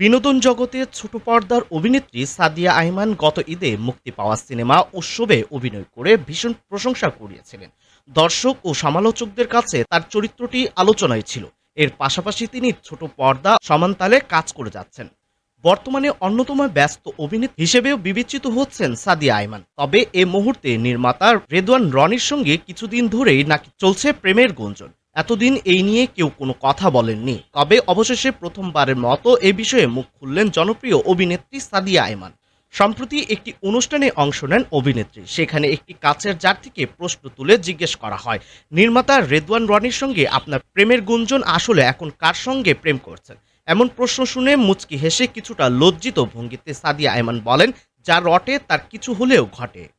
বিনোদন জগতে ছোট পর্দার অভিনেত্রী সাদিয়া আইমান গত ঈদে মুক্তি পাওয়া সিনেমা উৎসবে অভিনয় করে ভীষণ প্রশংসা কুড়িয়েছিলেন। দর্শক ও সমালোচকদের কাছে তার চরিত্রটি আলোচনায় ছিল। এর পাশাপাশি তিনি ছোট পর্দা সমানতালে কাজ করে যাচ্ছেন। বর্তমানে অন্যতম ব্যস্ত অভিনেত্রী হিসেবেও বিবেচিত হচ্ছেন সাদিয়া আইমান তবে এ মুহূর্তে নির্মাতা রেদওয়ান রনির সঙ্গে কিছুদিন ধরেই নাকি চলছে প্রেমের গুঞ্জন। এতদিন এই নিয়ে কেউ কোনো কথা বলেননি। তবে অবশেষে প্রথমবারের মতো এ বিষয়ে মুখ খুললেন জনপ্রিয় অভিনেত্রী সাদিয়া আয়মান। সম্প্রতি একটি অনুষ্ঠানে অংশ নেন অভিনেত্রী। সেখানে একটি কাছের জার থেকে প্রশ্ন তুলে জিজ্ঞেস করা হয়, নির্মাতা রেদওয়ান রনির সঙ্গে আপনার প্রেমের গুঞ্জন আসলে এখন কার সঙ্গে প্রেম করছেন? এমন প্রশ্ন শুনে মুচকি হেসে কিছুটা লজ্জিত ভঙ্গিতে সাদিয়া আয়মান বলেন, যা রটে, তার কিছু হলেও ঘটে।